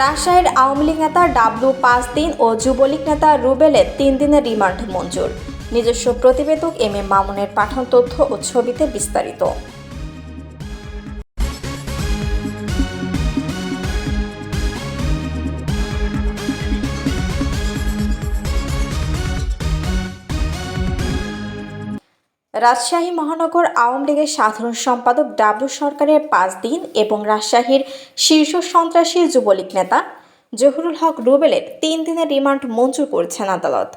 রাজশাহীর আওয়ামী লীগ নেতা ডাবলু পাঁচ দিন ও যুবলীগ নেতা রুবেলের তিন দিনের রিমান্ড মঞ্জুর। নিজস্ব প্রতিবেদক এম এ মামুনের পাঠান তথ্য ও ছবিতে বিস্তারিত। রাজশাহী মহানগর আওয়ামী লীগের সাধারণ সম্পাদক ডাবলু সরকারের পাঁচ দিন এবং রাজশাহীর শীর্ষ সন্ত্রাসী যুবলীগ নেতা জহুরুল হক রুবেলের তিন দিনের রিমান্ড মঞ্জুর করেছেন আদালত।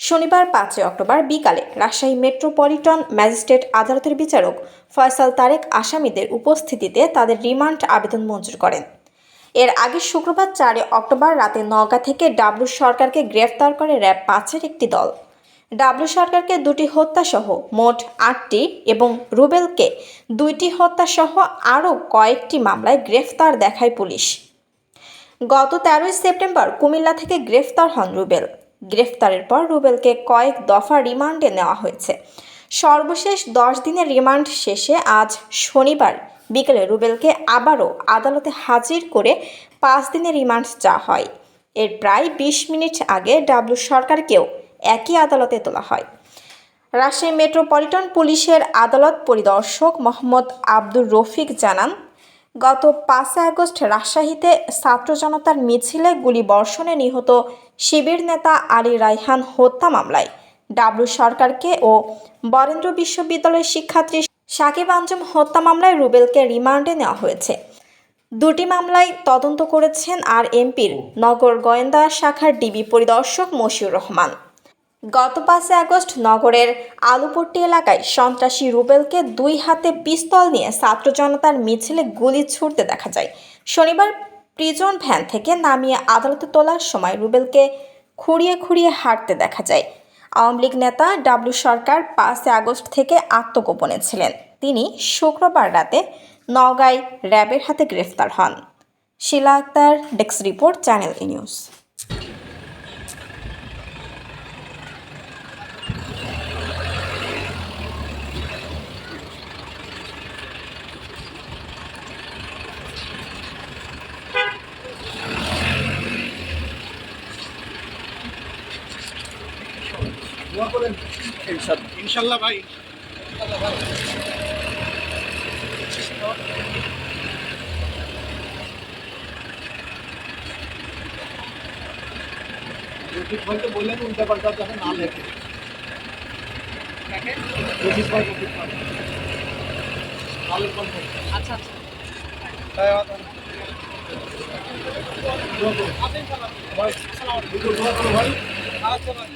শনিবার পাঁচই অক্টোবর বিকালে রাজশাহী মেট্রোপলিটন ম্যাজিস্ট্রেট আদালতের বিচারক ফয়সাল তারেক আসামিদের উপস্থিতিতে তাদের রিমান্ড আবেদন মঞ্জুর করেন। এর আগে শুক্রবার চারই অক্টোবর রাতে নওগাঁ থেকে ডাবলু সরকারকে গ্রেফতার করে র্যাব পাঁচের একটি দল। ডাবলু সরকারকে দুটি হত্যাসহ মোট আটটি এবং রুবেলকে দুইটি হত্যাসহ আরও কয়েকটি মামলায় গ্রেফতার দেখায় পুলিশ। গত তেরোই সেপ্টেম্বর কুমিল্লা থেকে গ্রেফতার হন রুবেল। গ্রেফতারের পর রুবেলকে কয়েক দফা রিমান্ডে নেওয়া হয়েছে। সর্বশেষ দশ দিনের রিমান্ড শেষে আজ শনিবার বিকেলে রুবেলকে আবারও আদালতে হাজির করে পাঁচ দিনের রিমান্ড চাওয়া হয়। এর প্রায় বিশ মিনিট আগে ডাবলু সরকারকেও একই আদালতে তোলা হয়। রাজশাহী মেট্রোপলিটন পুলিশের আদালত পরিদর্শক মোহাম্মদ আব্দুর রফিক জানান, গত পাঁচই আগস্ট রাজশাহীতে ছাত্র জনতার মিছিলে গুলি বর্ষণে নিহত শিবির নেতা আলী রাইহান হত্যা মামলায় ডাবলু সরকারকে ও বরেন্দ্র বিশ্ববিদ্যালয়ের শিক্ষার্থী সাকিব আঞ্জুম হত্যা মামলায় রুবেলকে রিমান্ডে নেওয়া হয়েছে। দুটি মামলায় তদন্ত করেছেন আর এমপির নগর গোয়েন্দা শাখার ডিবি পরিদর্শক মশিউর রহমান। গত পাঁচই আগস্ট নগরের আলুপট্টি এলাকায় সন্ত্রাসী রুবেলকে দুই হাতে পিস্তল নিয়ে ছাত্র জনতার মিছিলে গুলি ছুড়তে দেখা যায়। শনিবার প্রিজন ভ্যান থেকে নামিয়ে আদালতে তোলার সময় রুবেলকে খুঁড়িয়ে খুঁড়িয়ে হাঁটতে দেখা যায়। আওয়ামী লীগ নেতা ডাবলু সরকার পাঁচই আগস্ট থেকে আত্মগোপনে ছিলেন। তিনি শুক্রবার রাতে নওগাঁয় র্যাবের হাতে গ্রেফতার হন। Shila Akter, desk report, channel ইনশাল্লাহ ভাই। রফিক ভাইকে বললেন উল্টা পাল্টা যাতে না লেখে। রফিক ভাই রফিক ভাই। আচ্ছা আচ্ছা। ভাই আসসালামু আলাইকুম। ভাই। আচ্ছা ভাই।